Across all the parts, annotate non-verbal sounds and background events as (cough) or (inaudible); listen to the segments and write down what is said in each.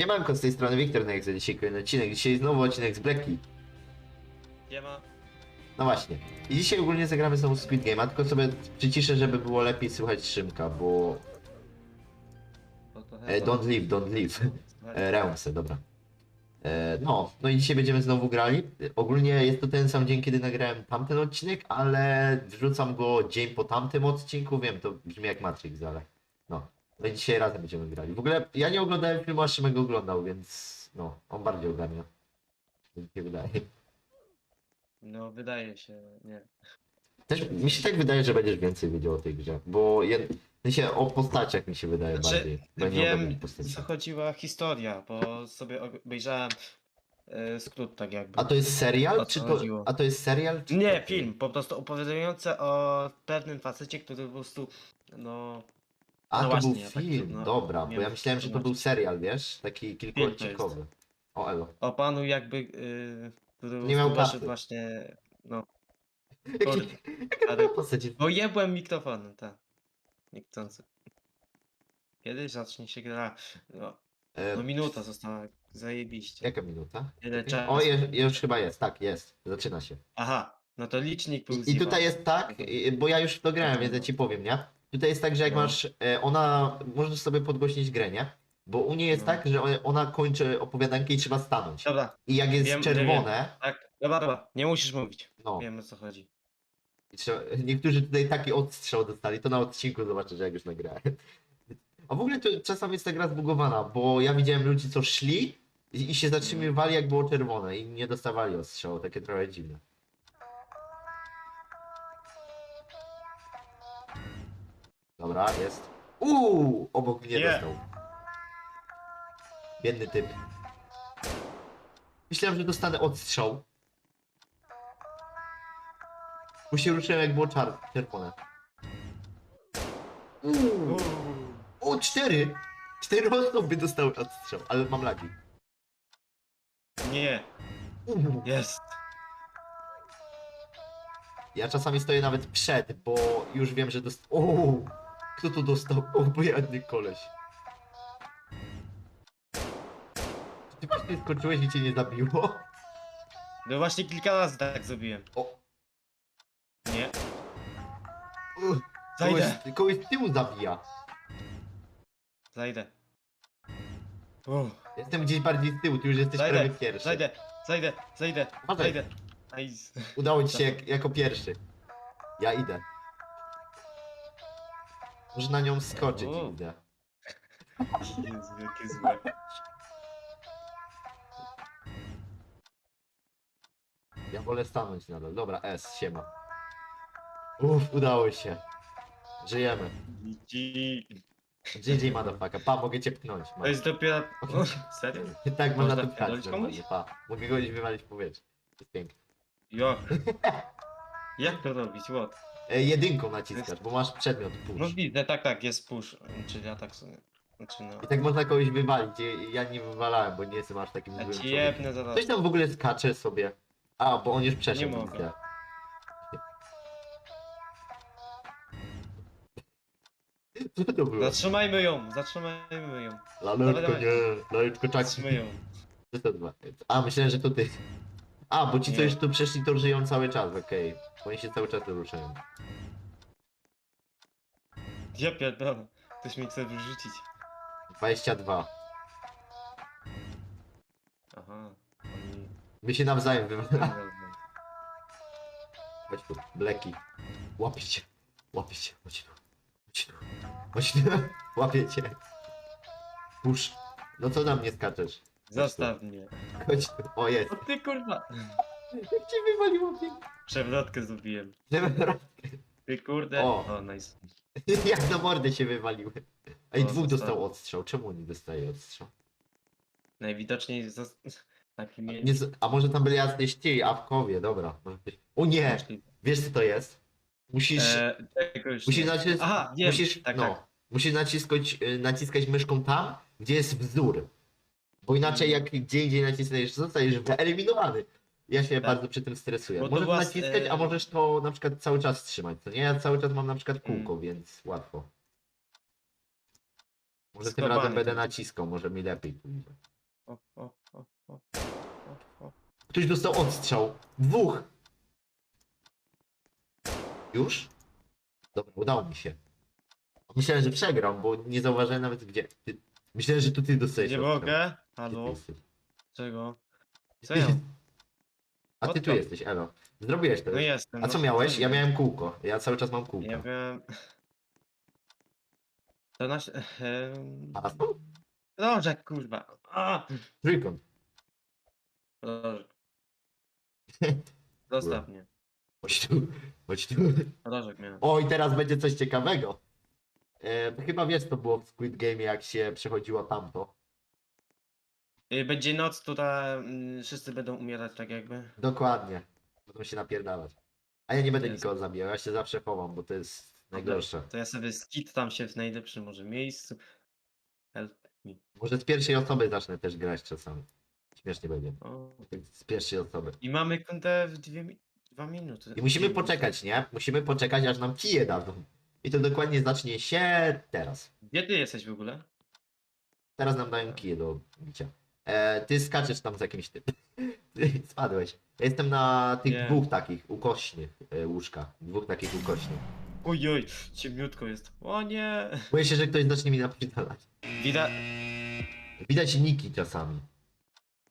Siemanko, z tej strony Wiktor na za dzisiaj kolejny odcinek. Dzisiaj znowu odcinek z Blacky. Nie ma. No właśnie. I dzisiaj ogólnie zagramy znowu Squid Game, a tylko sobie przyciszę, żeby było lepiej słychać Szymka, bo... No to E, don't leave, don't leave. (laughs) E, Realmsy, dobra. E, no, no i dzisiaj będziemy znowu grali. Ogólnie jest to ten sam dzień, kiedy nagrałem tamten odcinek, ale wrzucam go dzień po tamtym odcinku. Wiem, to brzmi jak Matrix, ale no. No i dzisiaj razem będziemy grali. W ogóle ja nie oglądałem filmu, a Szymek go oglądał, więc no, on bardziej ogarnia. Tak mi się wydaje. No wydaje się, nie. Też mi się tak wydaje, że będziesz więcej wiedział o tej grze, bo ja, w sensie o postaciach mi się wydaje Znaczy, bardziej. bo ja nie wiem postaci. co chodziła historia, bo sobie obejrzałem e, skrót tak jakby. A to jest serial, O co czy to, chodziło? a to jest serial? Czy Nie, to- film, po prostu opowiadający o pewnym facecie, który po prostu, no... A No to właśnie, był tak film, to, no, dobra, bo ja myślałem, że to był serial, wiesz? Taki kilkuodcinkowy. O elo. O panu jakby, y, który Nie miał kasy. właśnie, no... (laughs) Jaki, Ale-? Bo jebłem mikrofonem, tak. Niechcący. Kiedy zacznie się gra? No, E, no minuta została, zajebiście. Jaka minuta? Ile czasu? O, je, już chyba jest, tak, jest. Zaczyna się. Aha, no to licznik był I, i tutaj jest tak, i- bo ja już to grałem, więc ja ci powiem, nie? Tutaj jest tak, że jak No. masz, e, ona, możesz sobie podgłośnić grę, nie? Bo u niej jest No. tak, że ona- ona kończy opowiadankę i trzeba stanąć. Dobra, I jak jest Wiem, czerwone, tak, dobra, dobra, nie musisz mówić. no, Wiem o co chodzi. i trzeba, niektórzy tutaj taki odstrzał dostali, to na odcinku zobaczę, że jak już nagrałem. A w ogóle to czasami jest ta gra zbugowana, bo ja widziałem ludzi, co szli i, i się zatrzymywali jak było czerwone i nie dostawali ostrzału, takie trochę dziwne. Dobra, jest. Uuu, obok mnie Nie. dostał. Biedny typ. Myślałem, że dostanę odstrzał. Bo się ruszyłem jak było czar czerwone. Uuu. O, cztery! Cztery osoby dostały odstrzał, ale mam lagi. Nie, Uuu. jest. Ja czasami stoję nawet przed, bo już wiem, że dost... Kto tu dostał? O, bojadny koleś. Ty właśnie skoczyłeś i cię nie zabiło? No właśnie kilka razy tak zrobiłem. O, Nie, uch, zajdę, kogoś, kogoś z tyłu zabija. zajdę. Uff, Jestem gdzieś bardziej z tyłu, ty już jesteś Zajdę, prawie pierwszy. zajdę, zajdę, zajdę, Uważaj. zajdę. Nice. Udało ci się jak, jako pierwszy. Ja idę. Może na nią skoczyć O. i idę. Jezu, jakie złe. Ja wolę stanąć nadal. Dobra, S, siema. Uff, udało się. Żyjemy. Ci- GG motherfucker. Pa, mogę cię pchnąć. To jest dopiero... O, serio? Tak można Można to pchać pierdolić normalnie, pa. Mogę go gdzieś wywalić w powietrze. To jest piękne. Jak? (laughs) Jak to robić? What? E, jedynką naciskasz, bo masz przedmiot push. No widzę, tak, tak, jest push. Czyli ja tak sobie... Znaczy no... I tak można kogoś wywalić. I- Ja nie wywalałem, bo nie jestem aż takim Ja złym ci człowiekiem. jebnę zaraz. Ktoś tam w ogóle skacze sobie. A, bo on już przeszedł. Nie mogę. widzę. (laughs) Co to było? Zatrzymajmy ją, zatrzymajmy ją. Laleczko dawaj. nie, laleczko czaki. Zatrzymaj ją. Co to dwa? A, myślałem, że to ty. A, bo ci co już tu przeszli, to żyją cały czas, okej. Bo oni się cały czas ruszają. Ja pierdolę. Ktoś mi chce wyrzucić. 22. Aha. Oni... My się nawzajem wywalamy. Chodź tu, Bleki. Łapię cię. Łapię cię. Chodź tu. Chodź tu. Chodź tu. (laughs) Łapię cię. Pusz. No co na mnie skaczesz? Zostaw mnie. Chodź tu. O, jest. O ty kurwa. Jak cię wywaliło pięknie. Przewrotkę zrobiłem. Ty kurde. O. O, nice. (laughs) Jak na mordę się wywaliły. Ej, O, dwóch dostał odstrzał. Czemu on nie dostaje odstrzał? Najwidoczniej zas... taki mieli. Nie, z- a może tam byli jacyś ci, awkowie, dobra. być- O nie! Wiesz co to jest? Musisz, E, tego już musisz, nie. nacis- Aha, wiem. musisz, tak, no, tak. musisz naciskać, y, naciskać myszką tam, gdzie jest wzór. Bo inaczej jak gdzie indziej nacisnesz, zostajesz wyeliminowany. Ja się Tak. bardzo przy tym stresuję. Bo to Możesz była- naciskać, a e, możesz to na przykład cały czas trzymać, co nie? Ja cały czas mam na przykład kółko, Mm. więc łatwo. Może tym Skubany razem będę naciskał, może mi lepiej pójdzie. O, o, o, o, o, o. Ktoś dostał odstrzał. Dwóch! Już? Dobra, udało mi się. Myślałem, że przegram, bo nie zauważyłem nawet gdzie. Ty... Myślałem, że to ty dostałeś Nie odstrzał. mogę? Ty Halo? jesteś? Czego? Co ja? A ty tu jesteś, Elo. Zrobiłeś to. No jestem. A co no. miałeś? Ja nie? miałem kółko. Ja cały czas mam kółko. Ja miałem... To nasz... em, A co? Rożek, kurwa. A! Trójkąt. Rożek. (laughs) Zostaw mnie. Chodź tu. Chodź tu. Rożek miałem. Oj, teraz będzie coś ciekawego. E, chyba wiesz, co było w Squid Game, jak się przechodziło tamto. Y, Będzie noc, tutaj mm, wszyscy będą umierać tak jakby. Dokładnie. Będą się napierdalać. A ja nie będę nikogo zabijał, ja się zawsze chowam, bo to jest najgorsze. To ja sobie skit tam się w najlepszym może miejscu. Help me. Może z pierwszej osoby zacznę też grać czasami. Śmiesznie będzie. O. Z pierwszej osoby. I mamy kątę w dwie, mi- dwa minuty. I musimy Dwie minuty. poczekać, nie? Musimy poczekać, aż nam kije dadzą. I to dokładnie zacznie się teraz. Gdzie ty jesteś w ogóle? Teraz nam dają kije do bicia. E, ty skaczesz tam z jakimś tym. Ty (laughs) Spadłeś. Ja jestem na tych Nie. dwóch takich ukośnych e, łóżkach. Dwóch takich ukośnych. Ojoj, ciemniutko jest. O nie! Boję się, że ktoś zacznie mi napierdalać. Widać. Widać niki czasami.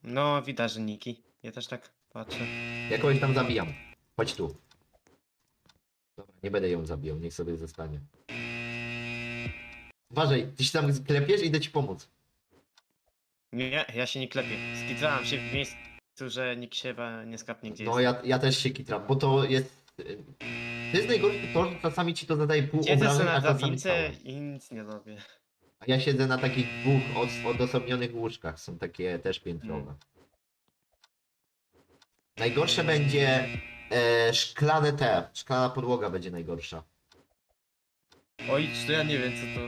No, widać, że Niki. Ja też tak patrzę. Ja kogoś tam zabijam. Chodź tu. Nie będę ją zabijał, niech sobie zostanie. Uważaj, ty się tam klepiesz, idę ci pomóc. Nie, ja się nie klepię. Skitrałem się w miejscu, że nikt się chyba nie skapnie gdzie No jest. ja, ja też się kitram, bo to jest... To jest najgorsze to, że czasami ci to zadaje pół Siedzę obrażeń, a na czasami drabince całe. i nic nie robię. A ja siedzę na takich dwóch od, odosobnionych łóżkach, są takie też piętrowe. Mm. Najgorsze będzie e, szklane te, szklana podłoga będzie najgorsza. Oj, to ja nie wiem co to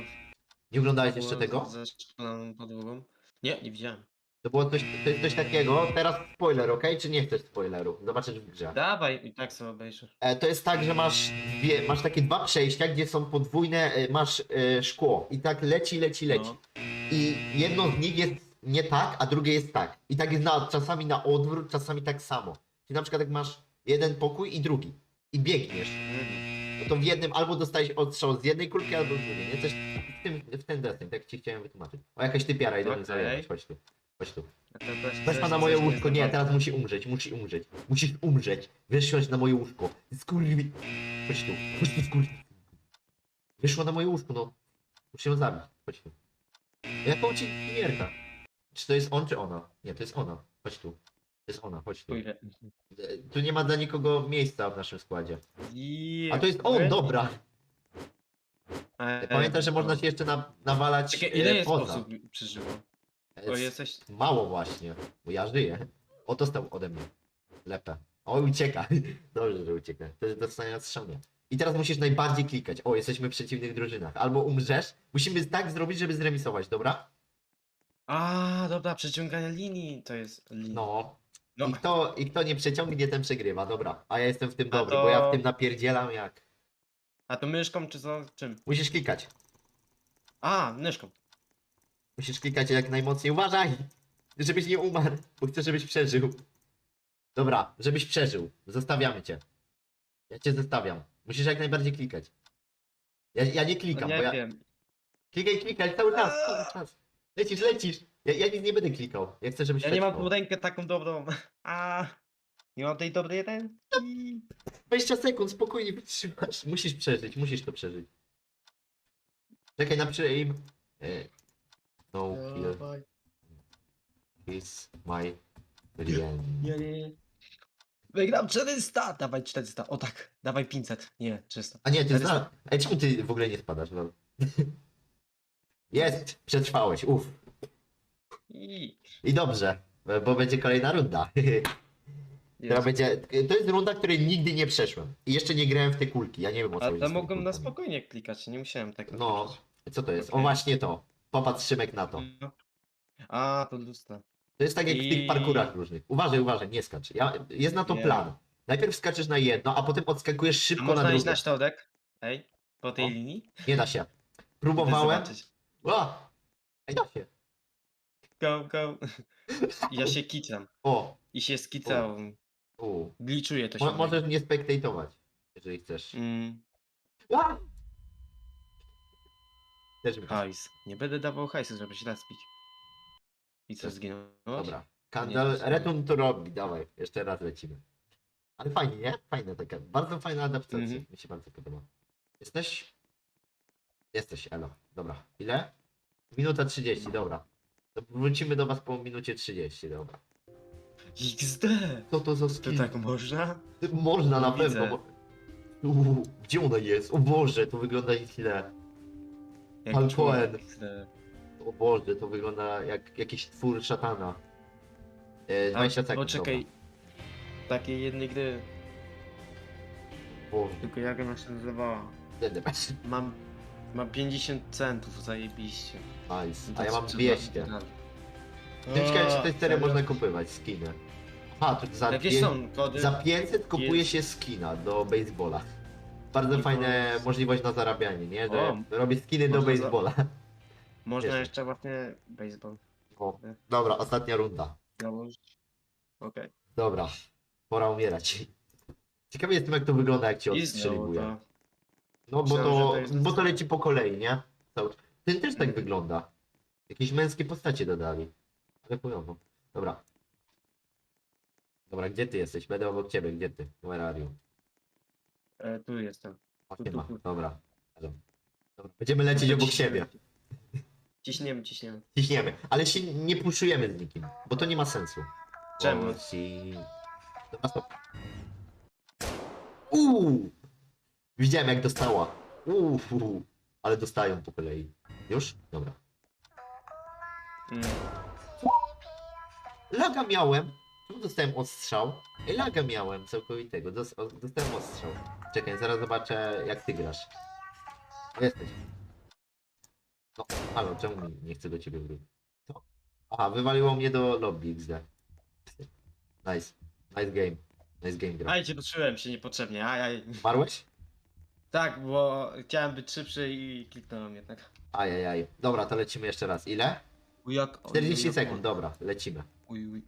Nie oglądałeś jeszcze było tego? ze szklaną podłogą. Nie, nie widziałem. To było coś, to jest coś takiego, teraz spoiler, ok? Czy nie chcesz spoileru? Zobaczysz w grze. Dawaj, i tak sobie obejrzę. E, to jest tak, że masz dwie, masz takie dwa przejścia, gdzie są podwójne, e, masz e, szkło i tak leci, leci, leci. No. I jedno z nich jest nie tak, a drugie jest tak. I tak jest na, czasami na odwrót, czasami tak samo. Czyli na przykład jak masz jeden pokój i drugi i biegniesz, no to w jednym albo dostajesz odstrzał z jednej kulki, albo z drugiej. Nie? Coś w, tym, w ten deseń, tak ci chciałem wytłumaczyć. O, jakaś typiara idę okay. chodź tu. Chodź tu. A to też Weszła coś- na moje łóżko, nie, teraz musi umrzeć, musi umrzeć. Musisz umrzeć. Weszłaś na moje łóżko. Skurwi... Chodź tu, chodź tu skurwi... Wyszła na moje łóżko, no. Muszę ją zabić, chodź tu. Jaką ci gierka? Czy to jest on, czy ona? Nie, to jest ona. Chodź tu. To jest ona, chodź tu. E, Tu nie ma dla nikogo miejsca w naszym składzie. A to jest on, dobra. E, Pamiętaj, że można się jeszcze na, nawalać Czekaj, ile e, jest poza. osób przeżyło? Bo jesteś... Mało właśnie, bo ja żyję. O, dostał ode mnie. Lepę. O, ucieka. (laughs) Dobrze, że ucieka. To jest dostanie strzałnie. I teraz musisz najbardziej klikać. O, jesteśmy w przeciwnych drużynach. Albo umrzesz. Musimy tak zrobić, żeby zremisować, dobra? A, dobra, przeciąganie linii to jest linia. No. No. I, kto, I kto nie przeciągnie, ten przegrywa, dobra. A ja jestem w tym dobry, bo ja to- w tym napierdzielam jak. A to myszką czy za czym? Musisz klikać. A, myszką. Musisz klikać jak najmocniej. Uważaj! Żebyś nie umarł, bo chcę, żebyś przeżył. Dobra, żebyś przeżył. Zostawiamy cię. Ja cię zostawiam. Musisz jak najbardziej klikać. Ja, ja nie No, klikam, nie bo ja... wiem. Klikaj, klikaj, cały czas, cały czas. Lecisz, lecisz. Ja, ja nic nie będę klikał. Ja chcę, żebyś Ja nie mam tu rękę taką dobrą. (laughs) A, nie mam tej dobrej ręki. 20 sekund, spokojnie wytrzymasz. Musisz przeżyć, musisz to przeżyć. Czekaj, napiszę im... E, No kill Dawaj. is my friend. Nie, nie, nie. Wygram 400! Dawaj 400. O tak, dawaj 500. Nie, 300. A nie, ty 400. znasz. Ej, czemu ty w ogóle nie spadasz? No. (laughs) Jest, przetrwałeś, uff. I... I dobrze, bo będzie kolejna runda. (laughs) Która będzie, to jest runda, której nigdy nie przeszłem. I jeszcze nie grałem w te kulki, ja nie wiem o co A chodzi to z tymi mogłem na spokojnie klikać, nie musiałem tak No, co to jest? O właśnie to. Popatrz Szymek na to. No. A, to lustra. To jest tak jak w tych I- parkurach różnych. Uważaj, uważaj, nie skacz. Ja, jest na to Nie. plan. Najpierw skaczesz na jedno, a potem odskakujesz szybko na można iść drugie. na środek? Ej, po tej O. linii? Nie da się. Próbowałem. O! Ej, da się. Go, (laughs) go. Ja się kicam. O, I się skicał. u. Gliczuję to się. Mo możesz nie spektatować, jeżeli chcesz. Mm, A! Też mi hajs. Nie będę dawał hajsu, żeby się naspić. I co, zginąłeś? Dobra. Kandel, Nie, return to robi, dawaj, jeszcze raz lecimy. Ale fajnie, nie? Fajna taka, bardzo fajna adaptacja, Mhm. mi się bardzo podoba. Jesteś? Jesteś, elo. Dobra, ile? Minuta 30, dobra. To wrócimy do was po minucie 30, dobra. XD! Co to za To skill? tak można? Można na No widzę. pewno. Bo... Uuu, gdzie ona jest? O Boże, to wygląda źle. Jak Pan człowiek Cohen. XD. O Boże, to wygląda jak jakiś twór szatana. E, 20 A, sekund. Poczekaj. Takiej jednej gry, Dobra. Boże, tylko jak ona się nazywała? Mam, mam 50 centów, zajebiście. Nice. A ja mam trzeba 200. wydać. Tym ciekawe, czy te serio? można kupować, skiny. Aha, to za, Jakie pię... są kody? za 500 kupuje się skina do baseballa. Bardzo I fajna to- możliwość na zarabianie, nie? Że O, robię skiny do można za- baseballa. Można Wiesz. jeszcze właśnie baseball O, dobra, ostatnia runda. założyć. Okej. Dobra, pora umierać. Ciekawy jestem jak to wygląda jak cię I znowu odstrzeliwuje. to. No bo Myślałem, to, że to jest- bo to leci po kolei, nie? Cały- Ten też tak Mhm. wygląda. Jakieś męskie postacie dodali. Ale chujowo. Dobra. Dobra, gdzie ty jesteś? Będę obok ciebie, gdzie ty? Where are you? E, tu jestem. O, Tu, tu, ma. tu. Dobra. Dobra. Będziemy lecieć obok siebie. Ciśniemy, ciśniemy. Ciśniemy, ale się nie puszujemy z nikim, bo to nie ma sensu. Czemu? Ci... Dobra, stop. Uuu! Widziałem jak dostała. Uuu, ale dostają po kolei. Już? Dobra. Mm. Laga miałem. Czemu dostałem odstrzał? Ej, laga miałem całkowitego. Dostałem odstrzał. Czekaj, zaraz zobaczę jak ty grasz. O, jesteś. No, halo, czemu mi nie chcę do ciebie wrócić? Co? Aha, wywaliło mnie do lobby XD. Nice. Nice game. Nice game gra. Aj, cię patrzyłem się niepotrzebnie, aj, aj. Marłeś? Tak, bo chciałem być szybszy i kliknąłem jednak. Ajajaj. Dobra, to lecimy jeszcze raz. Ile? Uj, Jak, 40 oj, sekund, dobra, lecimy. Uj, uj.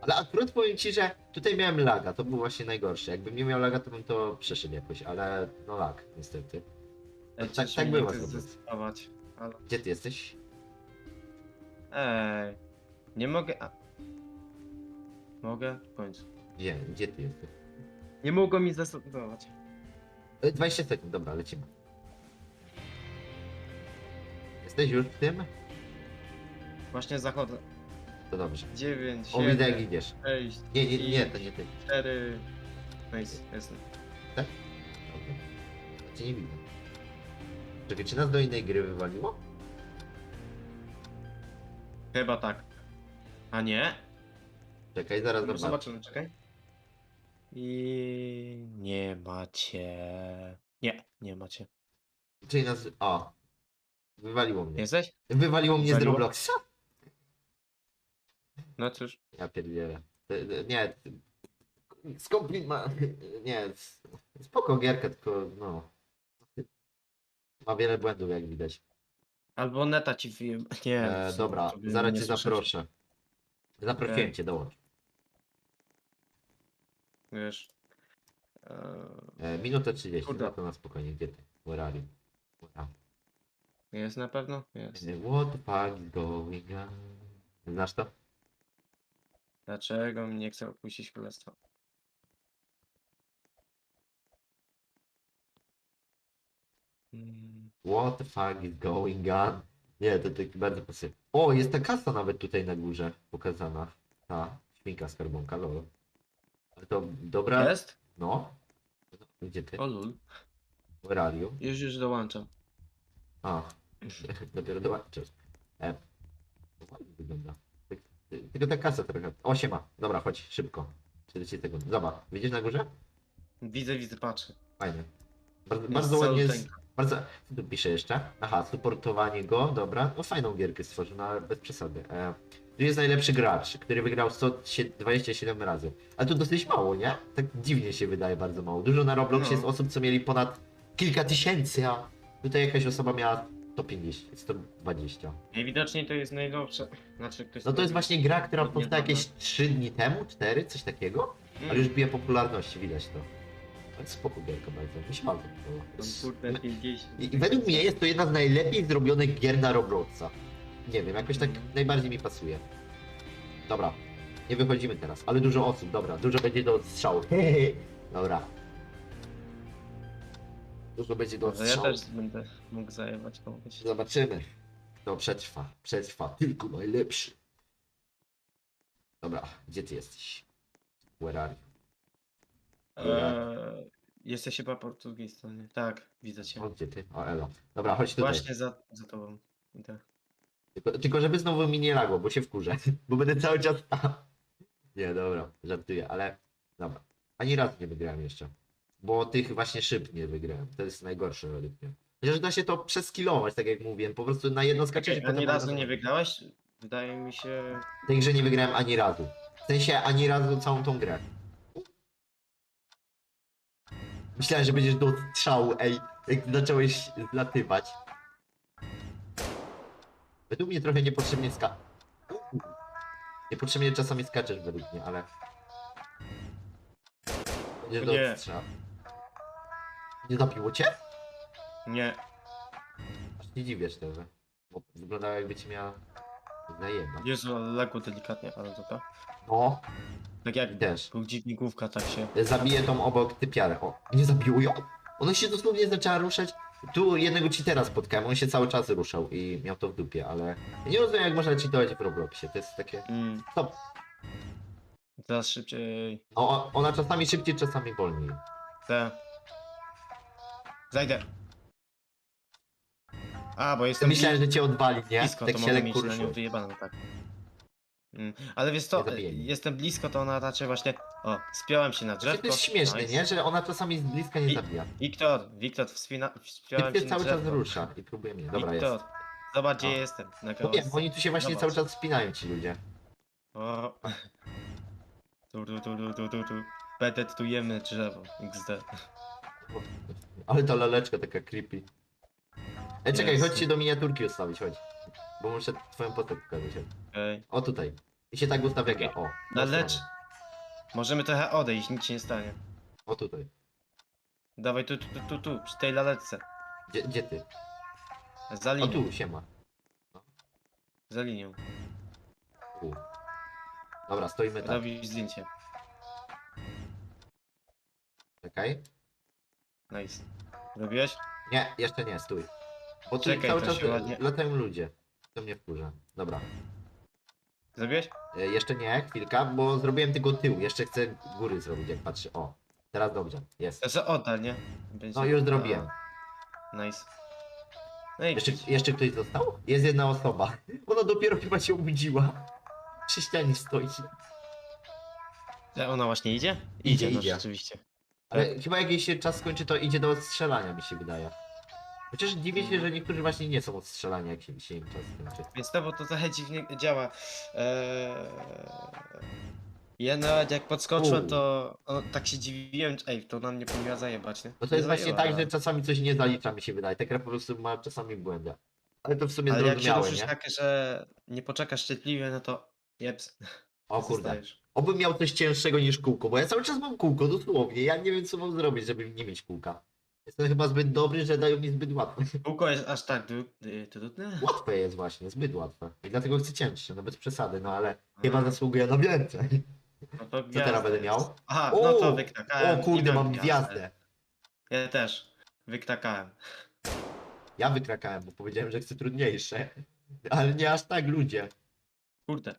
Ale akurat powiem ci, że tutaj miałem laga, to był właśnie najgorsze. Jakbym nie miał laga, to bym to przeszedł jakoś, ale no lag, niestety. Ej, tak- tak bywa zdecydować. Ale... Gdzie ty jesteś? Ej, nie mogę... A... Mogę? W końcu. Gdzie? Gdzie ty jesteś? Nie mogło mi zdecydować. E, 20 sekund, dobra, lecimy. Jesteś już w tym? Właśnie zachodzę. To dobrze. 9, O, widzę jak 7, idziesz. 6, Nie, nie, nie, to nie ty. 4... Nice, jestem. Dobra. Cię nie widzę. Czekaj, czy nas do innej gry wywaliło? Chyba tak. A nie? Czekaj, zaraz No, zobaczymy, czekaj. I nie macie. Nie, nie macie. Czyli nas... O. Wywaliło mnie. Jesteś? Wywaliło mnie z Wywaliło? Robloxa? No cóż. Ja pierdzielę. Ty- ty- Nie. ty- Skompli ma... Nie. s- Spoko gierka, tylko no... Ma wiele błędów jak widać. Albo neta ci wyje... (laughs) Nie. E, dobra, zaraz cię zaproszę. Zaprosiłem cię, dołącz. Wiesz. E, minutę 30, Kurde. no to na spokojnie, gdzie ty? Where are you? Where are jest na pewno? Jest. you? What the fuck is going on? Znasz to? Dlaczego mi nie chce opuścić królestwa? Mm, What the fuck is going on? Nie, to tak bardzo pasuje. O, jest ta kasa nawet tutaj na górze pokazana. Ta, świnka skarbonka, lol. To dobra. Jest? No. Gdzie ty? O lul. Where are you? Już już dołączam. A, (laughs) dopiero dołączysz. E, to ładnie wygląda. Tak, ty- Tylko ta kasa trochę. O, siema. Dobra, chodź, szybko. 40 sekund. Zobacz, widzisz na górze? Widzę, widzę, patrzę. Fajnie. Bardzo, Jest bardzo ładnie. Caluteńka. bardzo. Co tu pisze jeszcze? Aha, supportowanie go, dobra. No fajną gierkę stworzył, no ale bez przesady. E, tu jest najlepszy gracz, który wygrał 127 razy. Ale to dosyć mało, nie? Tak dziwnie się wydaje bardzo mało. Dużo na Robloxie No. jest osób, co mieli ponad kilka tysięcy, a tutaj jakaś osoba miała 150, 120. Najwidoczniej to jest najnowsze. Znaczy ktoś No to jest właśnie gra, która powstała jakieś 3 dni temu, 4, coś takiego, ale już bije popularności, widać to. Spoko gierka bardzo, mi się bardzo podoba. Tam Jest- kurde 50. I, I według mnie jest to jedna z najlepiej zrobionych gier na Robloxa. Nie wiem, jakoś tak najbardziej mi pasuje. Dobra, nie wychodzimy teraz, ale dużo osób, dobra, dużo będzie do odstrzału. (laughs) dobra. Dużo będzie do Może ja odstrzału. też będę mógł zajebać komuś. Zobaczymy. Kto przetrwa. Przetrwa tylko najlepszy. Dobra, gdzie ty jesteś? Where are you? Eee, jesteś chyba po drugiej stronie. Tak, widzę cię. O, gdzie ty? O, elo. Dobra, chodź tutaj. Właśnie za, za tobą. Idę. Tylko, tylko żeby znowu mi nie lagło, bo się wkurzę. (laughs) Bo będę cały czas tam. Nie, dobra, żartuję, ale dobra. Ani razu nie wygrałem jeszcze. Bo tych właśnie szyb nie wygrałem. To jest najgorsze według mnie. Chociaż da się to przeskilować, tak jak mówiłem. Po prostu na jedno skaczesz i Czekaj, ani razu nie wygrałeś? Wydaje mi się... W tej grze nie wygrałem ani razu. W sensie ani razu całą tą grę. Myślałem, że będziesz do strzału, ej, jak zacząłeś zlatywać. Według mnie trochę niepotrzebnie ska... Niepotrzebnie czasami skaczesz według mnie, ale... Będziesz do Nie. strzału. Nie zapiło cię? Nie. Aż nie dziwię szczerze. Bo wyglądało jakby cię miała zajebać. Jezu, ale legło delikatnie, ale dobra. No, Tak jak też. był dźwigniówka, tak się... Zabiję tą obok typiarę. O, nie zabiło ją? Ona się dosłownie zaczęła ruszać. Tu jednego cheatera spotkałem, on się cały czas ruszał i miał to w dupie, ale ja nie rozumiem jak można cheatować w Robloxie, to jest takie... Mm. Stop. Teraz szybciej. O, ona czasami szybciej, czasami wolniej. Te. Zajdę. A, bo jestem myślałem, że cię odwali, nie? blisko, tak to się mogę lekko mieć na nią ruszył. wyjebane, tak. Mm. Ale wiesz co, Nie zabijaj mnie. jestem blisko, to ona raczej właśnie... O, spiąłem się na Znaczy, drzewko. to jest śmieszne, Nice. nie? Że ona czasami z bliska nie I- zabija. Wiktor, Wiktor, wspina... wspiąłem się na cały czas drzewko. rusza i próbuje mnie. Dobra, Wiktor, jest. zobacz gdzie O. jestem. Na No wiem, oni tu się właśnie Zobacz. cały czas spinają ci ludzie. O. Tu, tu, tu, tu, tu, tu, tu. Petetujemy drzewo. XD. Ale ta laleczka taka creepy. Ej, czekaj, Jest. chodźcie do miniaturki ustawić, chodź. Bo muszę twoją postać pokazać. chodź. Okej. O tutaj. I się tak ustawia gra. O. No lecz. Możemy trochę odejść, nic się nie stanie. O tutaj. Dawaj tu, tu, tu, tu, tu przy tej laleczce. Gdzie, gdzie ty? Za O linią. tu, siema. Za linią. Tu. Dobra, stoimy tak. Robisz zdjęcie. Czekaj. Nice. Robiłeś? Nie, jeszcze nie, stój. Bo tu Czekaj, cały to czas się ładnie- latają ludzie. To mnie wkurza. Dobra. Zrobiłeś? E, jeszcze nie, chwilka, bo zrobiłem tylko tył. Jeszcze chcę góry zrobić, jak patrzę. O. Teraz dobrze. Jest. Znaczy oddal, nie? Będzie... No już zrobiłem. A, Nice. No i Jeszcze, jeszcze ktoś został? Jest jedna osoba. (laughs) Ona dopiero chyba się obudziła. Przy ścianie stoi. Że Ona właśnie idzie? Idzie, no idzie. rzeczywiście. Ale chyba jak jej się czas skończy, to idzie do odstrzelania, mi się wydaje. Chociaż dziwię się, że niektórzy właśnie nie są odstrzelani, jak się, się im czas skończy. Więc to, bo to trochę dziwnie działa. Eee... Ja nawet jak podskoczyłem, U. to o, tak się dziwiłem, ej, to na mnie powinna zajebać, nie? Bo to jest Nie właśnie zajęła, tak, ale- że czasami coś nie zalicza, mi się wydaje. Ta gra po prostu ma czasami błędy. Ale to w sumie Ale jak się zrozumiałe, ruszysz nie? takie, że nie poczekasz cierpliwie, no to jeps. O kurde. zostajesz. Obym miał coś cięższego niż kółko, bo ja cały czas mam kółko, dosłownie. Ja nie wiem, co mam zrobić, żeby nie mieć kółka. Jestem chyba zbyt dobry, że dają mi zbyt łatwe. Kółko jest aż tak du- y, trudne? Łatwe jest właśnie, zbyt łatwe. I dlatego chcę cięższe, no bez przesady, no ale chyba zasługuję na więcej. no to Co teraz będę miał? Aha, no to O, wykrakałem. O kurde, mam gwiazdę. Ja też. Wykrakałem. Ja wykrakałem, bo powiedziałem, że chcę trudniejsze. Ale nie aż tak, ludzie. Kurde.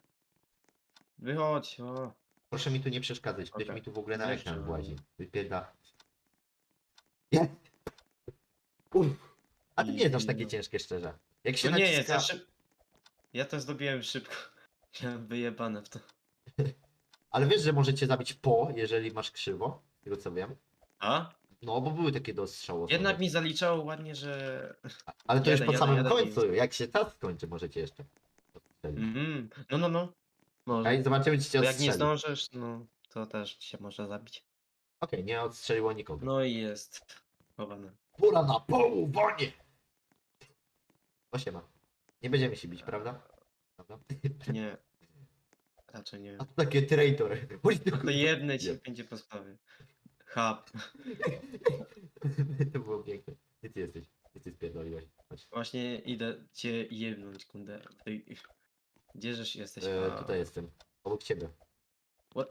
Wychodź, o. Proszę mi tu nie przeszkadzać, ktoś Okej. mi tu w ogóle na Jeszcze. ekran włazi. Nie. Uff. A to nie jest aż takie No. ciężkie, szczerze. Jak się No nie naciska... jest, ja szyb... Ja to zrobiłem szybko. (laughs) Miałem wyjebane w to. Ale wiesz, że możecie zabić po, jeżeli masz krzywo? Z tego co wiem. A? No, bo były takie do strzału. Jednak mi zaliczało ładnie, że... Ale to już po jadę, samym jadę, końcu. Jak się czas skończy, możecie jeszcze. Mhm. No, no, no. Może. Okej, zobaczymy, czy cię Bo jak odstrzeli. nie Okej, zdążysz, no to też się może zabić. nie odstrzeliło nikogo. No i jest chowane. Na połowanie! O siema. Nie będziemy się bić, prawda? Prawda? Nie. Raczej nie. A to takie traitor. Chodź tu. To jedne ci będzie po sprawie. Hub. To było piękne. Gdzie ty jesteś? Gdzie ty spierdoliłeś? Chodź. Właśnie idę cię jebnąć, kundę. Ty- Gdzie żeś jesteś? E, A, tutaj jestem. Obok ciebie. What?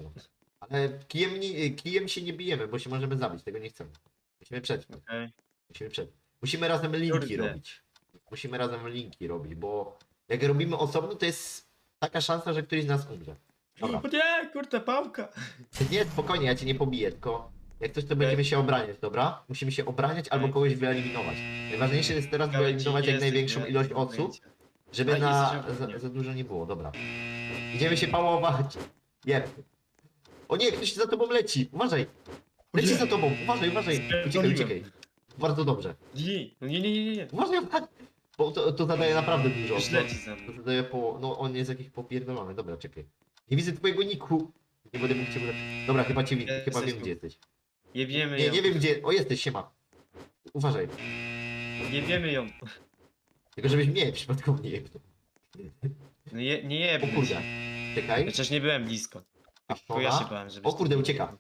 Ale kijem, nie, kijem się nie bijemy, bo się możemy zabić. Tego nie chcemy. Musimy przetrwać. Okej. Musimy przetrwać. Musimy razem linki Kurde. robić. Musimy razem linki robić, bo jak robimy osobno, to jest taka szansa, że któryś z nas umrze. Dobra. O (laughs) nie, kurde, pałka! Nie, spokojnie, ja cię nie pobiję, tylko jak coś to będziemy się obraniać, dobra? Musimy się obraniać albo Okej. kogoś wyeliminować. Najważniejsze jest teraz wyeliminować jak największą ilość osób, żeby na jesteś za, za dużo nie było, dobra. Idziemy się pałować. Nie. O nie, ktoś za tobą leci, uważaj. Leci za tobą, uważaj, uważaj. Uciekaj, uciekaj. Bardzo dobrze. Nie, no nie, nie, nie, nie. Uważaj, uważaj. Bo to, to zadaje naprawdę dużo. Już To, leci za to mną. zadaje po... No on jest jakiś popierdolony, dobra, czekaj. Nie widzę twojego niku. Nie będę mógł cię. Dobra, chyba cię widzę, chyba Jesteś wiem tu. gdzie jesteś. Jebiemy Nie, ją. nie wiem gdzie. O, jesteś, siema. Uważaj. Jebiemy ją. Tylko żebyś mnie przypadkowo nie jebnął. No je, nie O jebmy kurde. Czekaj. Chociaż nie byłem blisko. Bo ja się bałem, że... O kurde, ucieka.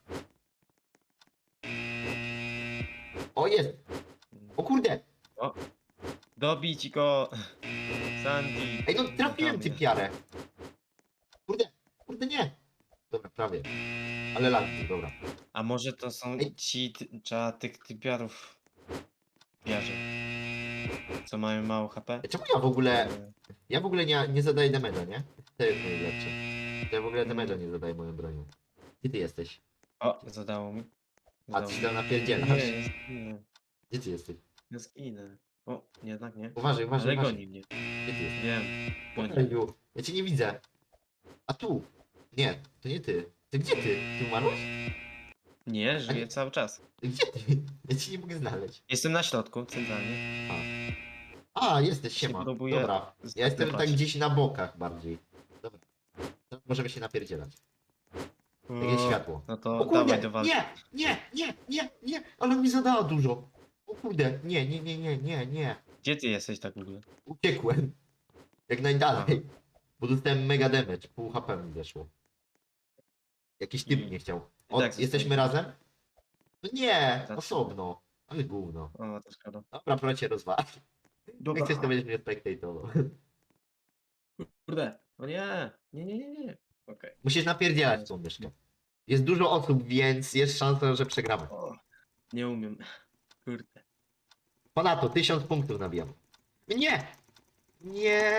O, jest. O kurde. Dobić go! Sandy! Ej, no trafiłem Prawie. typiarę. Kurde. Kurde, nie. Dobra, prawie. Ale lanki, dobra. A może to są Ej. ci ty, trzeba tych typiarów piarze, co mają mało HP? Ej, Czemu ja w ogóle... Ja w ogóle nie, nie zadaję damage'a, nie? To jest najlepsze. To ja w ogóle damage'a nie zadaję moją bronią. Gdzie ty jesteś? O, zadało mi. A ty tam napierdzielasz. Nie, nie. Gdzie ty jesteś? Nie zginę. O, jednak nie. Uważaj, uważaj, Ale uważaj. goni mnie. Gdzie ty jesteś? Wiem. Goni. Ja cię nie widzę. A tu. Nie, to nie ty. Ty gdzie ty? Ty umarłeś? Nie, żyję cały czas. Gdzie ty? Ja cię nie mogę znaleźć. Jestem na środku, centralnie. A, jesteś, Się siema. próbuję Dobra. Ja jestem tak zdecydować. gdzieś na bokach bardziej. Dobra. Teraz możemy się napierdzielać. Takie światło. No to O kurde, dawaj do walki. nie, nie, nie, nie, nie, ale mi zadała dużo. O kurde, nie, nie, nie, nie, nie, nie. Gdzie ty jesteś tak w ogóle? Uciekłem. Jak najdalej. Bo dostałem mega damage. Pół HP mi weszło. Jakiś typ I- nie chciał. O, tak jesteśmy razem? No nie, Tak. osobno. Ale gówno. O, to szkoda. Dobra, proszę cię rozwalić. Jak Dobra. chcesz, to będziesz mnie spectatował. Kurde. O nie. Nie, nie, nie, nie. Okej. Musisz napierdzielać tą myszkę. Jest dużo osób, więc jest szansa, że przegramy. O, Nie umiem. (laughs) Kurde. Ponadto, tysiąc punktów nabijam. Nie! Nie!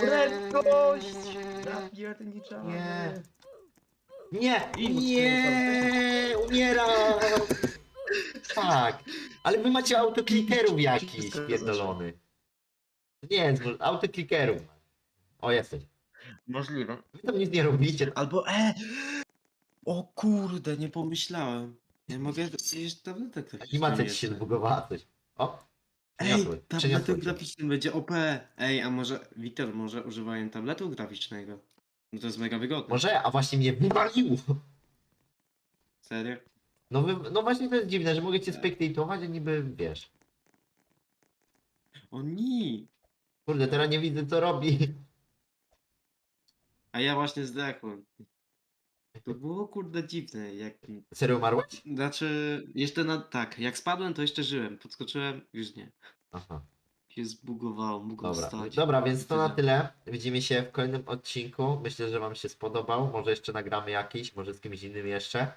Prędkość! Nie. Nie! I- Nie! Umieram! (laughs) Tak. Ale wy macie autoklikerów jakiś pierdolony. Nie może- autoklikerów. O, jesteś. Możliwe. Wy tam nic nie robicie. Albo e! O kurde, nie pomyślałem. Nie mogę przecież tabletek graficzną Animacja ci się jeszcze. zbugowała coś. O! Ej, Przeniosłeś, tabletem przeniosłeś. graficznym będzie OP. Ej, a może, Wiktor, może używają tabletu graficznego? No to jest mega wygodne. Może, a właśnie mnie wywaliło. Serio? No, wy, no właśnie to jest dziwne, że mogę cię spektatować, a niby wiesz. O nie! Kurde, teraz nie widzę co robi. A ja właśnie zdechłem. To było kurde dziwne, jak... Serio umarłeś? Znaczy, jeszcze na... tak, jak spadłem to jeszcze żyłem, podskoczyłem, już nie. Aha, Się zbugowało, mógł dobra. wstać. Dobra, więc to na Tyle. Widzimy się w kolejnym odcinku. Myślę, że wam się spodobał. Może jeszcze nagramy jakiś, może z kimś innym jeszcze.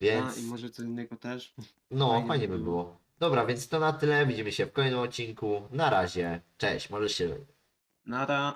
Więc A, i może co innego też. no, fajnie by by było. było. Dobra, więc to na tyle. Widzimy się w kolejnym odcinku. Na razie. Cześć, możesz się Nara.